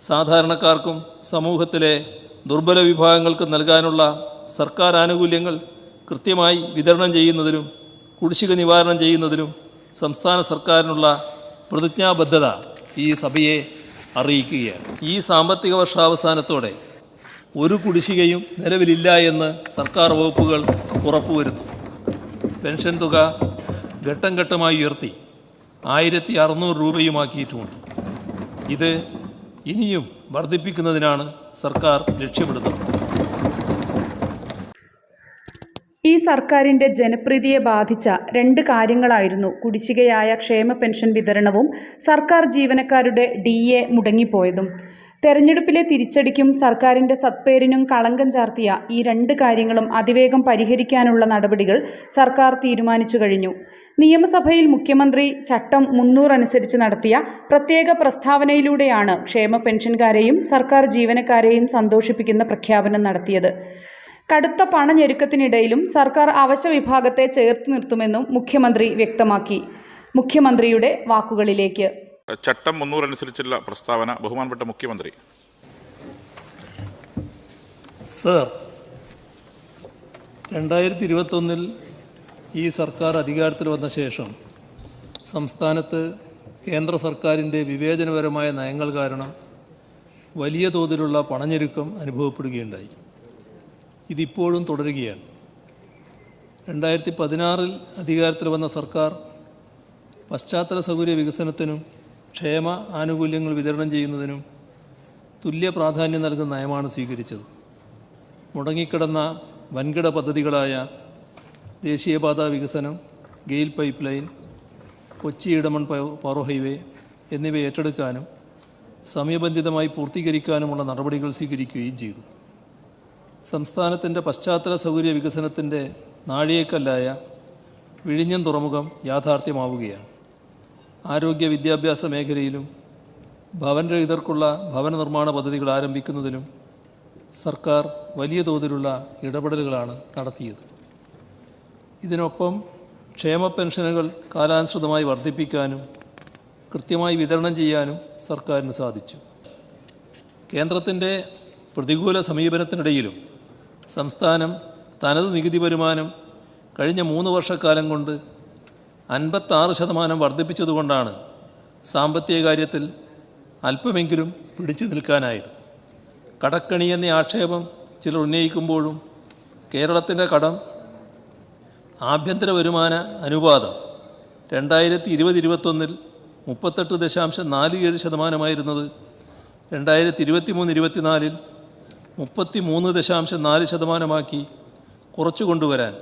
സാധാരണക്കാർക്കും സമൂഹത്തിലെ ദുർബല വിഭാഗങ്ങൾക്ക് നൽകാനുള്ള സർക്കാർ ആനുകൂല്യങ്ങൾ കൃത്യമായി വിതരണം ചെയ്യുന്നതിനും കുടിശ്ശിക നിവാരണം ചെയ്യുന്നതിനും സംസ്ഥാന സർക്കാരിനുള്ള പ്രതിജ്ഞാബദ്ധത ഈ സഭയെ അറിയിക്കുകയാണ്. ഈ സാമ്പത്തിക വർഷാവസാനത്തോടെ ഒരു കുടിശ്ശികയും നിലവിലില്ല എന്ന് സർക്കാർ വകുപ്പുകൾ ഉറപ്പുവരുത്തും. പെൻഷൻ തുക ഘട്ടം ഘട്ടമായി ഉയർത്തി ആയിരത്തി അറുന്നൂറ് രൂപയുമാക്കിയിട്ടുമുണ്ട് ഇത് ഇനിയും വർദ്ധിപ്പിക്കുന്നതിനാണ് സർക്കാർ ലക്ഷ്യമിടുന്നത്. ഈ സർക്കാരിന്റെ ജനപ്രീതിയെ ബാധിച്ച രണ്ട് കാര്യങ്ങളായിരുന്നു കുടിശ്ശികയായ ക്ഷേമ പെൻഷൻ വിതരണവും സർക്കാർ ജീവനക്കാരുടെ ഡി എ മുടങ്ങിപ്പോയതും. തെരഞ്ഞെടുപ്പിലെ തിരിച്ചടിക്കും സർക്കാരിന്റെ സത്പേരിനും കളങ്കം ചാർത്തിയ ഈ രണ്ട് കാര്യങ്ങളും അതിവേഗം പരിഹരിക്കാനുള്ള നടപടികൾ സർക്കാർ തീരുമാനിച്ചു കഴിഞ്ഞു. നിയമസഭയിൽ മുഖ്യമന്ത്രി ചട്ടം മുന്നൂറ് അനുസരിച്ച് നടത്തിയ പ്രത്യേക പ്രസ്താവനയിലൂടെയാണ് ക്ഷേമ പെൻഷൻകാരെയും സർക്കാർ ജീവനക്കാരെയും സന്തോഷിപ്പിക്കുന്ന പ്രഖ്യാപനം നടത്തിയത്. കടുത്ത പണഞ്ഞെരുക്കത്തിനിടയിലും സർക്കാർ അവശ വിഭാഗത്തെ ചേർത്ത് നിർത്തുമെന്നും മുഖ്യമന്ത്രി വ്യക്തമാക്കി. മുഖ്യമന്ത്രിയുടെ വാക്കുകളിലേക്ക് ചട്ടം മുന്നൂറ് അനുസരിച്ചുള്ള പ്രസ്താവന ബഹുമാനപ്പെട്ട മുഖ്യമന്ത്രി. സർ രണ്ടായിരത്തി ഇരുപത്തൊന്നിൽ ഈ സർക്കാർ അധികാരത്തിൽ വന്ന ശേഷം സംസ്ഥാനത്ത് കേന്ദ്ര സർക്കാരിന്റെ വിവേചനപരമായ നയങ്ങൾ കാരണം വലിയ തോതിലുള്ള പണഞ്ഞെരുക്കം അനുഭവപ്പെടുകയുണ്ടായി. ഇതിപ്പോഴും തുടരുകയാണ്. രണ്ടായിരത്തി പതിനാറിൽ അധികാരത്തിൽ വന്ന സർക്കാർ പശ്ചാത്തല സൗകര്യ വികസനത്തിനും ക്ഷേമ ആനുകൂല്യങ്ങൾ വിതരണം ചെയ്യുന്നതിനും തുല്യ പ്രാധാന്യം നൽകുന്ന നയമാണ് സ്വീകരിച്ചത്. മുടങ്ങിക്കിടന്ന വൻകിട പദ്ധതികളായ ദേശീയപാത വികസനം ഗെയിൽ പൈപ്പ് ലൈൻ കൊച്ചി ഇടമൺ പവ- പവർ ഹൈവേ എന്നിവ ഏറ്റെടുക്കാനും സമയബന്ധിതമായി പൂർത്തീകരിക്കാനുമുള്ള നടപടികൾ സ്വീകരിക്കുകയും ചെയ്തു. സംസ്ഥാനത്തിന്റെ പശ്ചാത്തല സൗകര്യ വികസനത്തിന്റെ നാഴികക്കല്ലായ വിഴിഞ്ഞം തുറമുഖം യാഥാർത്ഥ്യമാവുകയാണ്. ആരോഗ്യ വിദ്യാഭ്യാസ മേഖലയിലും ഭവനരഹിതർക്കുള്ള ഭവന നിർമ്മാണ പദ്ധതികൾ ആരംഭിക്കുന്നതിലും സർക്കാർ വലിയ തോതിലുള്ള ഇടപെടലുകളാണ് നടത്തിയത്. ഇതിനൊപ്പം ക്ഷേമ പെൻഷനുകൾ കാലാനുസൃതമായി വർദ്ധിപ്പിക്കാനും കൃത്യമായി വിതരണം ചെയ്യാനും സർക്കാരിന് സാധിച്ചു. കേന്ദ്രത്തിന്റെ പ്രതികൂല സമീപനത്തിനിടയിലും സംസ്ഥാനം തനത് നികുതി വരുമാനം കഴിഞ്ഞ മൂന്ന് വർഷക്കാലം കൊണ്ട് അൻപത്താറ് ശതമാനം വർദ്ധിപ്പിച്ചതുകൊണ്ടാണ് സാമ്പത്തിക കാര്യത്തിൽ അല്പമെങ്കിലും പിടിച്ചു നിൽക്കാനായത്. കടക്കണി എന്ന ആക്ഷേപം ചിലർ ഉന്നയിക്കുമ്പോഴും കേരളത്തിന്റെ കടം ആഭ്യന്തര വരുമാന അനുപാതം രണ്ടായിരത്തി ഇരുപത് ഇരുപത്തൊന്നിൽ മുപ്പത്തെട്ട് ദശാംശം നാല് ഏഴ് ശതമാനമായിരുന്നത്. രണ്ടായിരത്തി ഇരുപത്തി മൂന്ന് ഇരുപത്തിനാലിൽ മുപ്പത്തി മൂന്ന് ദശാംശം നാല് ശതമാനമാക്കി കുറച്ചു കൊണ്ടുവരാൻ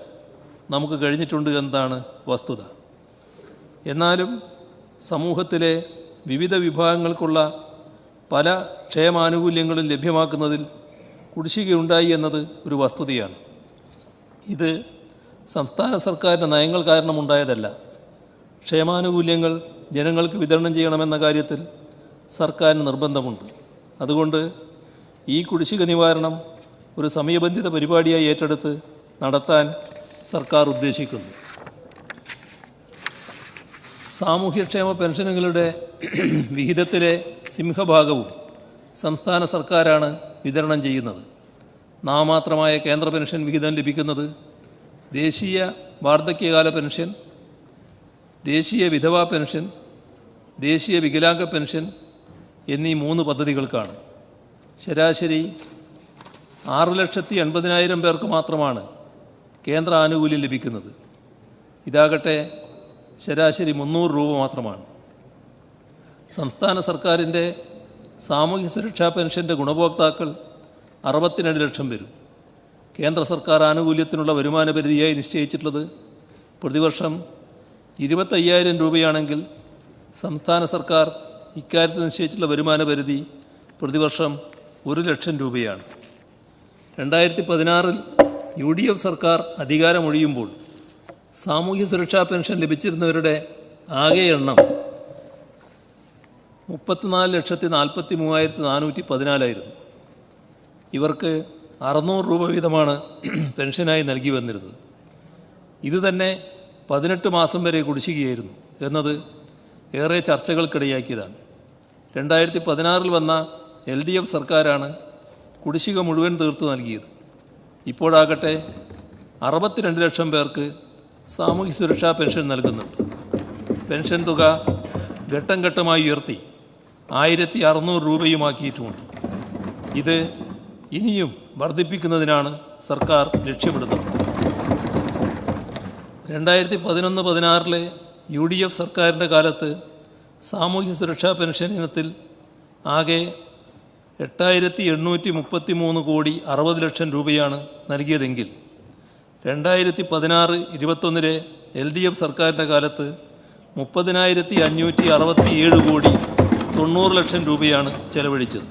നമുക്ക് കഴിഞ്ഞിട്ടുണ്ട് എന്നതാണ് വസ്തുത. എന്നാലും സമൂഹത്തിലെ വിവിധ വിഭാഗങ്ങൾക്കുള്ള പല ക്ഷേമാനുകൂല്യങ്ങളും ലഭ്യമാക്കുന്നതിൽ കുടിശ്ശികയുണ്ടായി എന്നത് ഒരു വസ്തുതയാണ്. ഇത് സംസ്ഥാന സർക്കാരിന്റെ നയങ്ങൾ കാരണമുണ്ടായതല്ല. ക്ഷേമാനുകൂല്യങ്ങൾ ജനങ്ങൾക്ക് വിതരണം ചെയ്യണമെന്ന കാര്യത്തിൽ സർക്കാരിന് നിർബന്ധമുണ്ട്. അതുകൊണ്ട് ഈ കുടിശ്ശിക നിവാരണം ഒരു സമയബന്ധിത പരിപാടിയായി ഏറ്റെടുത്ത് നടത്താൻ സർക്കാർ ഉദ്ദേശിക്കുന്നു. സാമൂഹ്യക്ഷേമ പെൻഷനുകളുടെ വിഹിതത്തിലെ സിംഹഭാഗവും സംസ്ഥാന സർക്കാരാണ് വിതരണം ചെയ്യുന്നത്. നാമമാത്രമായ കേന്ദ്ര പെൻഷൻ വിഹിതം ലഭിക്കുന്നത് ദേശീയ വാർദ്ധക്യകാല പെൻഷൻ ദേശീയ വിധവാ പെൻഷൻ ദേശീയ വികലാംഗ പെൻഷൻ എന്നീ മൂന്ന് പദ്ധതികൾക്കാണ്. ശരാശരി ആറ് ലക്ഷത്തി എൺപതിനായിരം പേർക്ക് മാത്രമാണ് കേന്ദ്ര ആനുകൂല്യം ലഭിക്കുന്നത്. ഇതാകട്ടെ ശരാശരി മുന്നൂറ് രൂപ മാത്രമാണ്. സംസ്ഥാന സർക്കാരിന്റെ സാമൂഹ്യ സുരക്ഷാ പെൻഷന്റെ ഗുണഭോക്താക്കൾ അറുപത്തിരണ്ട് ലക്ഷം വരും കേന്ദ്ര സർക്കാർ ആനുകൂല്യത്തിനുള്ള വരുമാന പരിധിയായി നിശ്ചയിച്ചിട്ടുള്ളത് പ്രതിവർഷം ഇരുപത്തയ്യായിരം രൂപയാണെങ്കിൽ സംസ്ഥാന സർക്കാർ ഇക്കാര്യത്തിൽ നിശ്ചയിച്ചിട്ടുള്ള വരുമാന പരിധി പ്രതിവർഷം ഒരു ലക്ഷം രൂപയാണ്. രണ്ടായിരത്തി പതിനാറിൽ യു ഡി എഫ് സർക്കാർ അധികാരമൊഴിയുമ്പോൾ സാമൂഹ്യ സുരക്ഷാ പെൻഷൻ ലഭിച്ചിരുന്നവരുടെ ആകെ എണ്ണം മുപ്പത്തിനാല് ലക്ഷത്തി നാൽപ്പത്തി മൂവായിരത്തി നാനൂറ്റി പതിനാലായിരുന്നു. ഇവർക്ക് അറുന്നൂറ് രൂപ വീതമാണ് പെൻഷനായി നൽകി വന്നിരുന്നത്. ഇത് തന്നെ പതിനെട്ട് മാസം വരെ കുടിശ്ശികയായിരുന്നു എന്നത് ഏറെ ചർച്ചകൾക്കിടയാക്കിയതാണ്. രണ്ടായിരത്തി പതിനാറിൽ വന്ന എൽ ഡി എഫ് സർക്കാരാണ് കുടിശ്ശിക മുഴുവൻ തീർത്തു നൽകിയത്. ഇപ്പോഴാകട്ടെ അറുപത്തിരണ്ട് ലക്ഷം പേർക്ക് സാമൂഹ്യ സുരക്ഷാ പെൻഷൻ നൽകുന്നുണ്ട്. പെൻഷൻ തുക ഘട്ടം ഘട്ടമായി ഉയർത്തി ആയിരത്തി അറുന്നൂറ് രൂപയുമാക്കിയിട്ടുമുണ്ട് ഇത് ഇനിയും വർദ്ധിപ്പിക്കുന്നതിനാണ് സർക്കാർ ലക്ഷ്യമിടുന്നത്. രണ്ടായിരത്തി പതിനൊന്ന് പതിനാറിലെ യു ഡി എഫ് സർക്കാരിന്റെ കാലത്ത് സാമൂഹ്യ സുരക്ഷാ പെൻഷൻ ഇനത്തിൽ ആകെ എട്ടായിരത്തി എണ്ണൂറ്റി മുപ്പത്തി മൂന്ന് കോടി അറുപത് ലക്ഷം രൂപയാണ് നൽകിയതെങ്കിൽ രണ്ടായിരത്തി പതിനാറ് ഇരുപത്തൊന്നിലെ എൽ ഡി എഫ് സർക്കാരിന്റെ കാലത്ത് മുപ്പതിനായിരത്തി അഞ്ഞൂറ്റി അറുപത്തി ഏഴ് കോടി തൊണ്ണൂറ് ലക്ഷം രൂപയാണ് ചെലവഴിച്ചത്.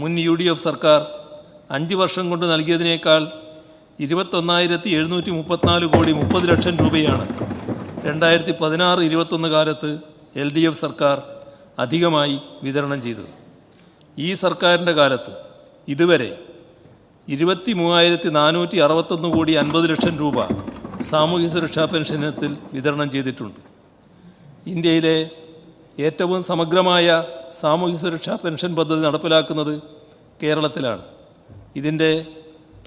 മുൻ യു ഡി എഫ് സർക്കാർ അഞ്ച് വർഷം കൊണ്ട് നൽകിയതിനേക്കാൾ ഇരുപത്തൊന്നായിരത്തി എഴുന്നൂറ്റി മുപ്പത്തിനാല് കോടി മുപ്പത് ലക്ഷം രൂപയാണ് രണ്ടായിരത്തി പതിനാറ് ഇരുപത്തൊന്ന് കാലത്ത് എൽ ഡി എഫ് സർക്കാർ അധികമായി വിതരണം ചെയ്തത്. ഈ സർക്കാരിന്റെ കാലത്ത് ഇതുവരെ ഇരുപത്തി മൂവായിരത്തി നാനൂറ്റി അറുപത്തൊന്ന് കോടി അൻപത് ലക്ഷം രൂപ സാമൂഹ്യ സുരക്ഷാ പെൻഷൻ ഇനത്തിൽ വിതരണം ചെയ്തിട്ടുണ്ട്. ഇന്ത്യയിലെ ഏറ്റവും സമഗ്രമായ സാമൂഹ്യ സുരക്ഷാ പെൻഷൻ പദ്ധതി നടപ്പിലാക്കുന്നത് കേരളത്തിലാണ്. ഇതിന്റെ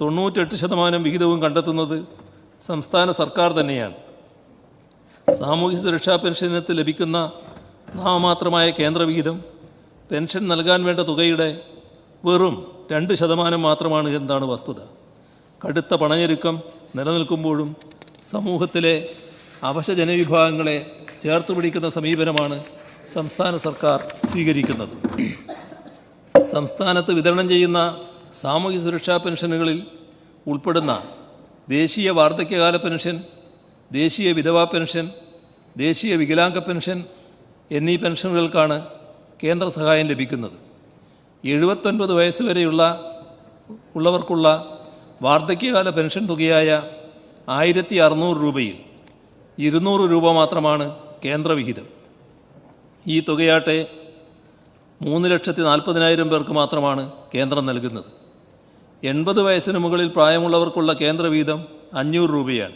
തൊണ്ണൂറ്റെട്ട് ശതമാനം വിഹിതവും കണ്ടെത്തുന്നത് സംസ്ഥാന സർക്കാർ തന്നെയാണ്. സാമൂഹ്യ സുരക്ഷാ പെൻഷനത്തിൽ ലഭിക്കുന്ന നാമമാത്രമായ കേന്ദ്രവിഹിതം പെൻഷൻ നൽകാൻ വേണ്ട തുകയുടെ വെറും രണ്ട് ശതമാനം മാത്രമാണ് എന്താണ് വസ്തുത. കടുത്ത പണഞ്ഞെരുക്കം നിലനിൽക്കുമ്പോഴും സമൂഹത്തിലെ അവശ ജനവിഭാഗങ്ങളെ ചേർത്ത് പിടിക്കുന്ന സമീപനമാണ് സംസ്ഥാന സർക്കാർ സ്വീകരിക്കുന്നത്. സംസ്ഥാനത്ത് വിതരണം ചെയ്യുന്ന സാമൂഹ്യ സുരക്ഷാ പെൻഷനുകളിൽ ഉൾപ്പെടുന്ന ദേശീയ വാർദ്ധക്യകാല പെൻഷൻ ദേശീയ വിധവാ പെൻഷൻ ദേശീയ വികലാംഗ പെൻഷൻ എന്നീ പെൻഷനുകൾക്കാണ് കേന്ദ്ര സഹായം ലഭിക്കുന്നത്. എഴുപത്തൊൻപത് വയസ്സ് വരെയുള്ള ഉള്ളവർക്കുള്ള വാർദ്ധക്യകാല പെൻഷൻ തുകയായ ആയിരത്തി അറുന്നൂറ് രൂപയിൽ ഇരുന്നൂറ് രൂപ മാത്രമാണ് കേന്ദ്രവിഹിതം. ഈ തുകയാട്ടെ മൂന്ന് ലക്ഷത്തി നാൽപ്പതിനായിരം പേർക്ക് മാത്രമാണ് കേന്ദ്രം നൽകുന്നത്. എൺപത് വയസ്സിന് മുകളിൽ പ്രായമുള്ളവർക്കുള്ള കേന്ദ്രവിഹിതം അഞ്ഞൂറ് രൂപയാണ്.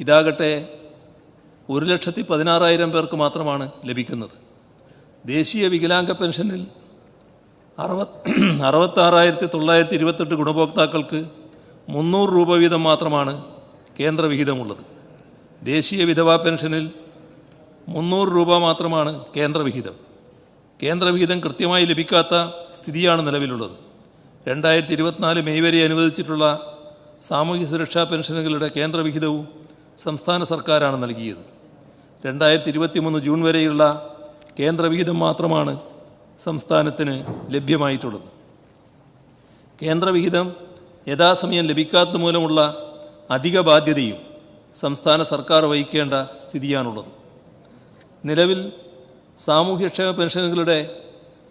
ഇതാകട്ടെ ഒരു ലക്ഷത്തി പതിനാറായിരം പേർക്ക് മാത്രമാണ് ലഭിക്കുന്നത്. ദേശീയ വികലാംഗ പെൻഷനിൽ അറുപത് അറുപത്താറായിരത്തി തൊള്ളായിരത്തി ഇരുപത്തെട്ട് ഗുണഭോക്താക്കൾക്ക് മുന്നൂറ് രൂപ വീതം മാത്രമാണ് കേന്ദ്ര കേന്ദ്രവിഹിതമുള്ളത് ദേശീയ വിധവാ പെൻഷനിൽ മുന്നൂറ് രൂപ മാത്രമാണ് കേന്ദ്രവിഹിതം കേന്ദ്രവിഹിതം കൃത്യമായി ലഭിക്കാത്ത സ്ഥിതിയാണ് നിലവിലുള്ളത്. രണ്ടായിരത്തി ഇരുപത്തിനാല് മെയ് വരെ അനുവദിച്ചിട്ടുള്ള സാമൂഹ്യ സുരക്ഷാ പെൻഷനുകളുടെ കേന്ദ്രവിഹിതവും സംസ്ഥാന സർക്കാരാണ് നൽകിയത്. രണ്ടായിരത്തി ഇരുപത്തിമൂന്ന് ജൂൺ വരെയുള്ള കേന്ദ്രവിഹിതം മാത്രമാണ് സംസ്ഥാനത്തിന് ലഭ്യമായിട്ടുള്ളത്. കേന്ദ്രവിഹിതം യഥാസമയം ലഭിക്കാത്ത മൂലമുള്ള അധിക ബാധ്യതയും സംസ്ഥാന സർക്കാർ വഹിക്കേണ്ട സ്ഥിതിയാണുള്ളത്. നിലവിൽ സാമൂഹ്യക്ഷേമ പെൻഷനുകളുടെ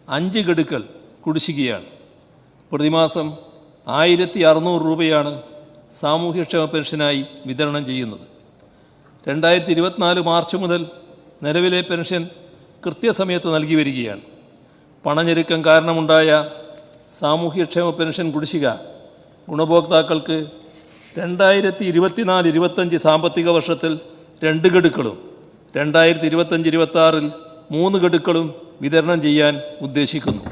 അഞ്ച് ഗഡുക്കൾ കുടിശ്ശികയാണ്. പ്രതിമാസം ആയിരത്തി അറുന്നൂറ് രൂപയാണ് സാമൂഹ്യക്ഷേമ പെൻഷനായി വിതരണം ചെയ്യുന്നത്. രണ്ടായിരത്തി ഇരുപത്തിനാല് മാർച്ച് മുതൽ നിലവിലെ പെൻഷൻ കൃത്യസമയത്ത് നൽകി വരികയാണ്. പണഞ്ഞെരുക്കം കാരണമുണ്ടായ സാമൂഹ്യക്ഷേമ പെൻഷൻ കുടിശ്ശിക ഗുണഭോക്താക്കൾക്ക് രണ്ടായിരത്തി ഇരുപത്തിനാല് ഇരുപത്തഞ്ച് സാമ്പത്തിക വർഷത്തിൽ രണ്ട് ഗഡുക്കളും രണ്ടായിരത്തി ഇരുപത്തഞ്ച് ഇരുപത്തി മൂന്ന് ഗഡുക്കളും വിതരണം ചെയ്യാൻ ഉദ്ദേശിക്കുന്നു.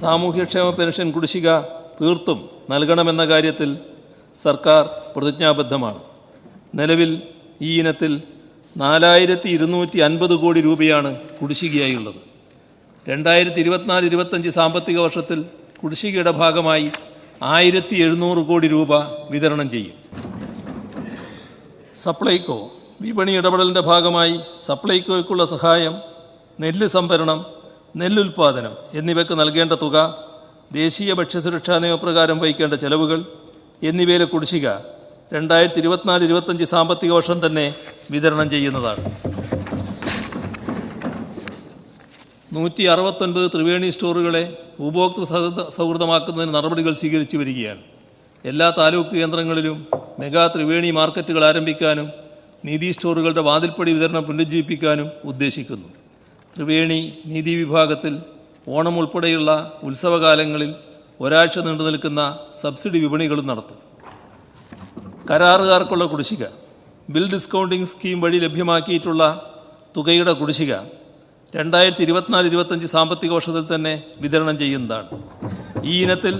സാമൂഹ്യക്ഷേമ പെൻഷൻ കുടിശ്ശിക തീർത്തും നൽകണമെന്ന കാര്യത്തിൽ സർക്കാർ പ്രതിജ്ഞാബദ്ധമാണ്. നിലവിൽ ഈ ഇനത്തിൽ നാലായിരത്തി ഇരുന്നൂറ്റി അൻപത് കോടി രൂപയാണ് കുടിശ്ശികയായുള്ളത്. രണ്ടായിരത്തി ഇരുപത്തിനാല് ഇരുപത്തഞ്ച് സാമ്പത്തിക വർഷത്തിൽ കുടിശ്ശികയുടെ ഭാഗമായി ആയിരത്തി എഴുന്നൂറ് കോടി രൂപ വിതരണം ചെയ്യും. സപ്ലൈകോ വിപണി ഇടപെടലിന്റെ ഭാഗമായി സപ്ലൈകോയ്ക്കുള്ള സഹായം നെല്ല് സംഭരണം നെല്ലുൽപാദനം എന്നിവയ്ക്ക് നൽകേണ്ട തുക ദേശീയ ഭക്ഷ്യസുരക്ഷാ നിയമപ്രകാരം വഹിക്കേണ്ട ചെലവുകൾ എന്നിവയിലെ കുടിശ്ശിക രണ്ടായിരത്തി ഇരുപത്തിനാല് ഇരുപത്തഞ്ച് സാമ്പത്തിക വർഷം തന്നെ വിതരണം ചെയ്യുന്നതാണ്. നൂറ്റി അറുപത്തൊൻപത് ത്രിവേണി സ്റ്റോറുകളെ ഉപഭോക്തൃ സൗഹൃദ സൗഹൃദമാക്കുന്നതിന് നടപടികൾ സ്വീകരിച്ചു വരികയാണ്. എല്ലാ താലൂക്ക് കേന്ദ്രങ്ങളിലും മെഗാ ത്രിവേണി മാർക്കറ്റുകൾ ആരംഭിക്കാനും നീതി സ്റ്റോറുകളുടെ വാതിൽപ്പടി വിതരണം പുനരുജ്ജീവിപ്പിക്കാനും ഉദ്ദേശിക്കുന്നു. ത്രിവേണി നീതി വിഭാഗത്തിൽ ഓണം ഉൾപ്പെടെയുള്ള ഉത്സവകാലങ്ങളിൽ ഒരാഴ്ച നീണ്ടു നിൽക്കുന്ന സബ്സിഡി വിപണികളും നടത്തും. കരാറുകാർക്കുള്ള കുടിശ്ശിക. ബിൽ ഡിസ്കൗണ്ടിംഗ് സ്കീം വഴി ലഭ്യമാക്കിയിട്ടുള്ള തുകയുടെ കുടിശ്ശിക രണ്ടായിരത്തി ഇരുപത്തിനാല് ഇരുപത്തഞ്ച് സാമ്പത്തിക വർഷത്തിൽ തന്നെ വിതരണം ചെയ്യുന്നതാണ്. ഈ ഇനത്തിൽ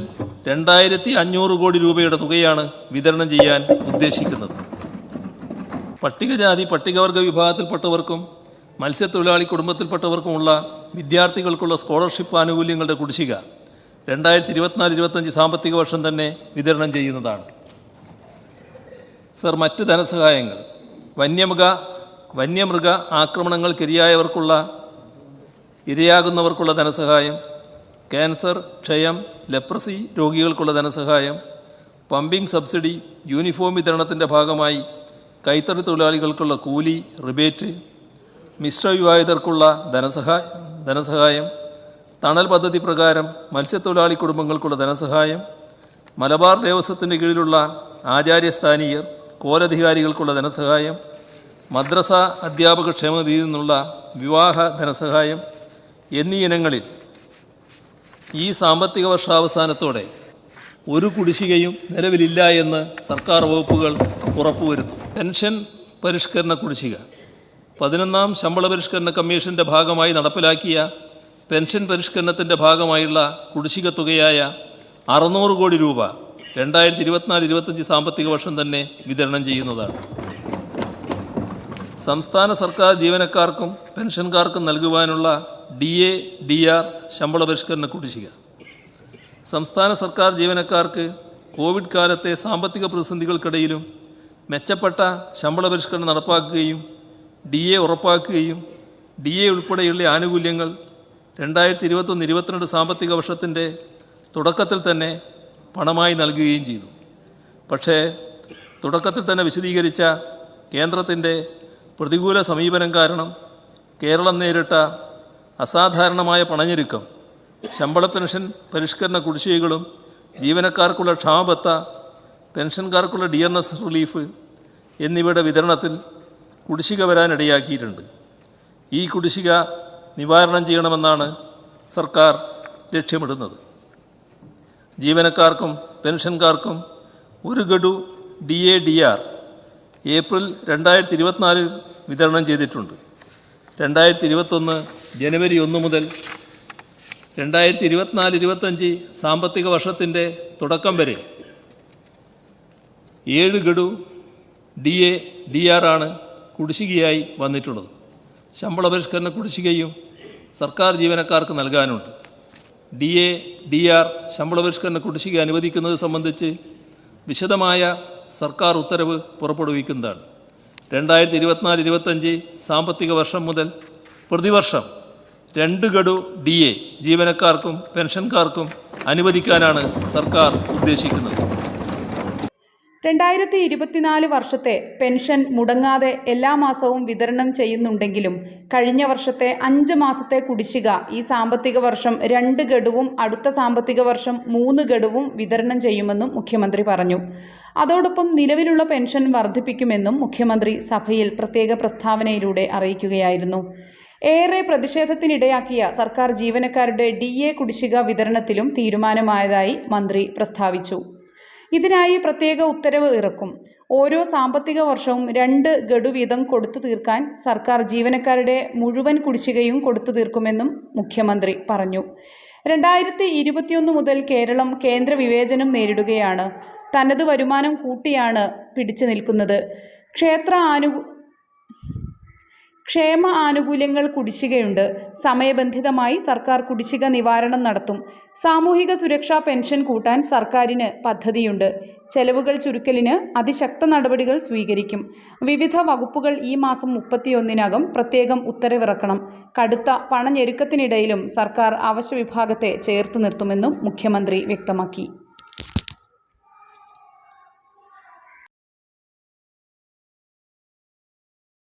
രണ്ടായിരത്തി അഞ്ഞൂറ് കോടി രൂപയുടെ തുകയാണ് വിതരണം ചെയ്യാൻ ഉദ്ദേശിക്കുന്നത്. പട്ടികജാതി പട്ടികവർഗ വിഭാഗത്തിൽപ്പെട്ടവർക്കും മത്സ്യത്തൊഴിലാളി കുടുംബത്തിൽപ്പെട്ടവർക്കുമുള്ള വിദ്യാർത്ഥികൾക്കുള്ള സ്കോളർഷിപ്പ് ആനുകൂല്യങ്ങളുടെ കുടിശ്ശിക രണ്ടായിരത്തി ഇരുപത്തിനാല് ഇരുപത്തഞ്ച് സാമ്പത്തിക വർഷം തന്നെ വിതരണം ചെയ്യുന്നതാണ്. സർ മറ്റ് ധനസഹായങ്ങൾ. വന്യമൃഗ വന്യമൃഗ ആക്രമണങ്ങൾക്കിരയായവർക്കുള്ള ഇരയാകുന്നവർക്കുള്ള ധനസഹായം ക്യാൻസർ ക്ഷയം ലെപ്രസി രോഗികൾക്കുള്ള ധനസഹായം പമ്പിംഗ് സബ്സിഡി യൂണിഫോം വിതരണത്തിന്റെ ഭാഗമായി കൈത്തറി തൊഴിലാളികൾക്കുള്ള കൂലി റിബേറ്റ് മിശ്രവിവാഹിതർക്കുള്ള ധനസഹായ ധനസഹായം തണൽ പദ്ധതി പ്രകാരം മത്സ്യത്തൊഴിലാളി കുടുംബങ്ങൾക്കുള്ള ധനസഹായം മലബാർ ദേവസ്വത്തിന്റെ കീഴിലുള്ള ആചാര്യസ്ഥാനീയർ കോലധികാരികൾക്കുള്ള ധനസഹായം മദ്രസ അധ്യാപക ക്ഷേമനിധിയിൽ നിന്നുള്ള വിവാഹ ധനസഹായം എന്നീ ഇനങ്ങളിൽ ഈ സാമ്പത്തിക വർഷാവസാനത്തോടെ ഒരു കുടിശ്ശികയും നിലവിലില്ല എന്ന് സർക്കാർ വകുപ്പുകൾ ഉറപ്പുവരുത്തും. പെൻഷൻ പരിഷ്കരണ കുടിശ്ശിക. പതിനൊന്നാം ശമ്പള പരിഷ്കരണ കമ്മീഷന്റെ ഭാഗമായി നടപ്പിലാക്കിയ പെൻഷൻ പരിഷ്കരണത്തിന്റെ ഭാഗമായുള്ള കുടിശ്ശിക തുകയായ അറുന്നൂറ് കോടി രൂപ രണ്ടായിരത്തി ഇരുപത്തിനാല് ഇരുപത്തഞ്ച് സാമ്പത്തിക വർഷം തന്നെ വിതരണം ചെയ്യുന്നതാണ്. സംസ്ഥാന സർക്കാർ ജീവനക്കാർക്കും പെൻഷൻകാർക്കും നൽകുവാനുള്ള ഡി എ ഡി ആർ ശമ്പള പരിഷ്കരണ കുടിശ്ശിക. സംസ്ഥാന സർക്കാർ ജീവനക്കാർക്ക് കോവിഡ് കാലത്തെ സാമ്പത്തിക പ്രതിസന്ധികൾക്കിടയിലും മെച്ചപ്പെട്ട ശമ്പള പരിഷ്കരണം നടപ്പാക്കുകയും ഡി എ ഉറപ്പാക്കുകയും ഡി എ ഉൾപ്പെടെയുള്ള ആനുകൂല്യങ്ങൾ രണ്ടായിരത്തി ഇരുപത്തൊന്ന് ഇരുപത്തിരണ്ട് സാമ്പത്തിക വർഷത്തിന്റെ തുടക്കത്തിൽ തന്നെ പണമായി നൽകുകയും ചെയ്തു. പക്ഷേ തുടക്കത്തിൽ തന്നെ വിശദീകരിച്ച കേന്ദ്രത്തിന്റെ പ്രതികൂല സമീപനം കാരണം കേരളം നേരിട്ട അസാധാരണമായ പണഞ്ഞിരുക്കം ശമ്പള പെൻഷൻ പരിഷ്കരണ കുടിശ്ശികകളും ജീവനക്കാർക്കുള്ള ക്ഷാമബത്ത പെൻഷൻകാർക്കുള്ള ഡി എൻ എസ് റിലീഫ് എന്നിവയുടെ വിതരണത്തിൽ കുടിശ്ശിക വരാനിടയാക്കിയിട്ടുണ്ട്. ഈ കുടിശ്ശിക നിവാരണം ചെയ്യണമെന്നാണ് സർക്കാർ ലക്ഷ്യമിടുന്നത്. ജീവനക്കാർക്കും പെൻഷൻകാർക്കും ഒരു ഗഡു D A D R April രണ്ടായിരത്തി ഇരുപത്തിനാലിൽ വിതരണം ചെയ്തിട്ടുണ്ട്. രണ്ടായിരത്തി ഇരുപത്തൊന്ന് ജനുവരി ഒന്ന് മുതൽ രണ്ടായിരത്തി ഇരുപത്തിനാല് ഇരുപത്തഞ്ച് സാമ്പത്തിക വർഷത്തിന്റെ തുടക്കം വരെ ഏഴ് ഗഡു ഡി എ ഡി ആർ ആണ് കുടിശ്ശികയായി വന്നിട്ടുള്ളത്. ശമ്പള പരിഷ്കരണ കുടിശ്ശികയും സർക്കാർ ജീവനക്കാർക്ക് നൽകാനുണ്ട്. ഡി എ ഡി ആർ ശമ്പള പരിഷ്കരണ കുടിശ്ശിക അനുവദിക്കുന്നത് സംബന്ധിച്ച് വിശദമായ സർക്കാർ ഉത്തരവ് പുറപ്പെടുവിക്കുന്നതാണ്. രണ്ടായിരത്തി ഇരുപത്തിനാല് ഇരുപത്തഞ്ച് സാമ്പത്തിക വർഷം മുതൽ പ്രതിവർഷം രണ്ട് ഗഡു ഡി എ ജീവനക്കാർക്കും പെൻഷൻകാർക്കും അനുവദിക്കാനാണ് സർക്കാർ ഉദ്ദേശിക്കുന്നത്. രണ്ടായിരത്തി ഇരുപത്തിനാല് വർഷത്തെ പെൻഷൻ മുടങ്ങാതെ എല്ലാ മാസവും വിതരണം ചെയ്യുന്നുണ്ടെങ്കിലും കഴിഞ്ഞ വർഷത്തെ അഞ്ച് മാസത്തെ കുടിശ്ശിക ഈ സാമ്പത്തിക വർഷം രണ്ട് ഗഡുവും അടുത്ത സാമ്പത്തിക വർഷം മൂന്ന് ഗഡുവും വിതരണം ചെയ്യുമെന്നും മുഖ്യമന്ത്രി പറഞ്ഞു. അതോടൊപ്പം നിലവിലുള്ള പെൻഷൻ വർദ്ധിപ്പിക്കുമെന്നും മുഖ്യമന്ത്രി സഭയിൽ പ്രത്യേക പ്രസ്താവനയിലൂടെ അറിയിക്കുകയായിരുന്നു. ഏറെ പ്രതിഷേധത്തിനിടയാക്കിയ സർക്കാർ ജീവനക്കാരുടെ ഡി എ കുടിശ്ശിക വിതരണത്തിലും തീരുമാനമായതായി മന്ത്രി പ്രസ്താവിച്ചു. ഇതിനായി പ്രത്യേക ഉത്തരവ് ഇറക്കും. ഓരോ സാമ്പത്തിക വർഷവും രണ്ട് ഗഡു വീതം കൊടുത്തു തീർക്കാൻ സർക്കാർ ജീവനക്കാരുടെ മുഴുവൻ കുടിശ്ശികയും കൊടുത്തു തീർക്കുമെന്നും മുഖ്യമന്ത്രി പറഞ്ഞു. രണ്ടായിരത്തി ഇരുപത്തിയൊന്ന് മുതൽ കേരളം കേന്ദ്ര വിവേചനം നേരിടുകയാണ്. തനത് വരുമാനം കൂട്ടിയാണ് പിടിച്ചു നിൽക്കുന്നത്. ക്ഷേത്ര ആനു ക്ഷേമ ആനുകൂല്യങ്ങൾ കുടിശ്ശികയുണ്ട്. സമയബന്ധിതമായി സർക്കാർ കുടിശ്ശിക നിവാരണം നടത്തും. സാമൂഹിക സുരക്ഷാ പെൻഷൻ കൂട്ടാൻ സർക്കാരിന് പദ്ധതിയുണ്ട്. ചെലവുകൾ ചുരുക്കലിന് അതിശക്ത നടപടികൾ സ്വീകരിക്കും. വിവിധ വകുപ്പുകൾ ഈ മാസം മുപ്പത്തിയൊന്നിനകം പ്രത്യേകം ഉത്തരവിറക്കണം. കടുത്ത പണഞ്ഞെരുക്കത്തിനിടയിലും സർക്കാർ അവശ്യ വിഭാഗത്തെ ചേർത്ത് നിർത്തുമെന്നും മുഖ്യമന്ത്രി വ്യക്തമാക്കി.